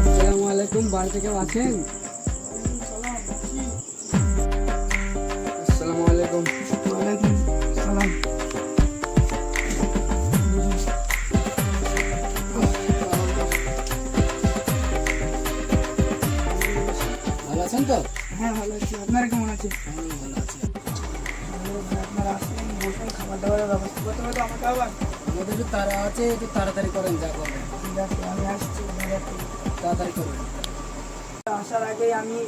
আসসালামু আলাইকুম বাড়িতে কেউ আছেন? আসসালামু আলাইকুম ওয়ালাইকুম সালাম ভালো আছেন তো? হ্যাঁ ভালো আছি। আপনারা কেমন আছেন? আমি ভালো আছি। আপনারা বলবেন খাবার দাবারের ব্যবস্থা করতে হবে তো আমাকে আবার? আমাদের একটু তারা আছে একটু তাড়াতাড়ি করেন যা করবেন ঠিক আছে আমি আসছি তাড়াতাড়ি করবেন আসার আগেই আমি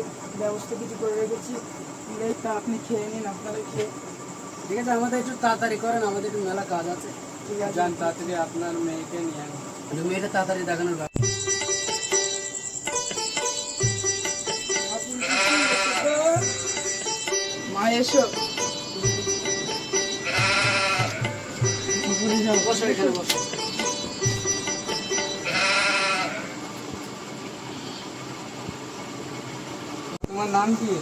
ব্যবস্থা কিছু করে রেখেছি। আপনি খেয়ে নিন আপনারা খেয়ে। ঠিক আছে আমাদের একটু তাড়াতাড়ি করেন আমাদের একটু মেলা কাজ আছে। ঠিক আছে। যান তাড়াতাড়ি আপনার মেয়েকে নিয়ে আসুন। মেয়েটা তাড়াতাড়ি দেখানোর। মা এসো। তোমার নাম কি?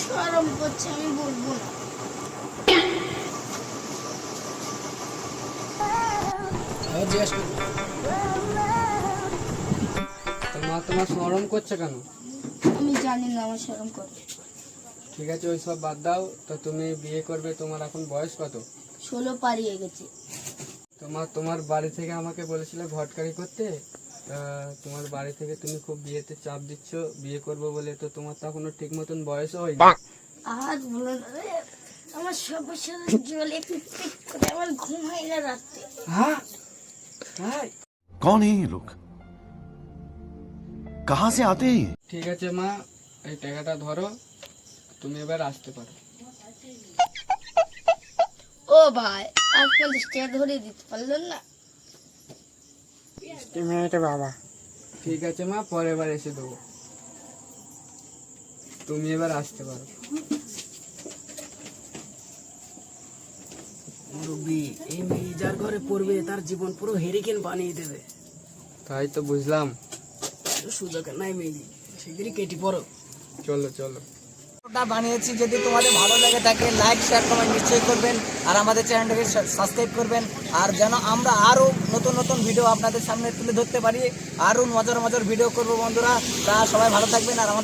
সরম করছে আমি বলব না আবার জিজ্ঞেস করো। তোমার তোমার সরম করছে কেন? আমি জানি না আমার সরম ঠিক আছে ওই সব বাদ দাও। তো তুমি বিয়ে করবে তোমার এখন বয়স কত? ষোলো পারিয়ে গেছে। তোমার তোমার বাড়ি থেকে আমাকে বলেছিলে ভটকারি করতে তা তোমার বাড়ি থেকে তুমি খুব বিয়েতে চাপ দিচ্ছ বিয়ে করবো বলে তো তোমার তো এখনো ঠিক মতন বয়সও হয়নি আর বলো না রে, আমার সমস্যা জলে পিট পিট করে আমার ঘুম হয় না রাত্রে হ্যাঁ তাই कौन है ये लोग कहां से आते हैं ये ঠিক আছে মা এই টাকাটা ধরো তুমি এবার আসতে পারো ও ভাই আর পঞ্চাশ টাকা ধরে দিতে পারলেন না। মেয়েটা বাবা। ঠিক আছে মা পরের বার এসে দেবো। তুমি এবার আসতে পারো। মুরব্বী এই মেয়ে যার ঘরে পড়বে তার জীবন পুরো হেরিকেন বানিয়ে দেবে। তাই তো বুঝলাম। সুযোগ নাই মেয়ে। সেদিনই কেটে পড়ো। চলো চলো। বানিয়েছি। যদি তোমাদের ভালো লাগে থাকে লাইক শেয়ার কমেন্ট নিশ্চয়ই করবেন। আর আমাদের চ্যানেলটাকে সাবস্ক্রাইব করবেন। আর যেন আমরা আরও নতুন নতুন ভিডিও আপনাদের সামনে তুলে ধরতে পারি আরও মজার মজার ভিডিও করব বন্ধুরা। তা সবাই ভালো থাকবেন আর আমাদের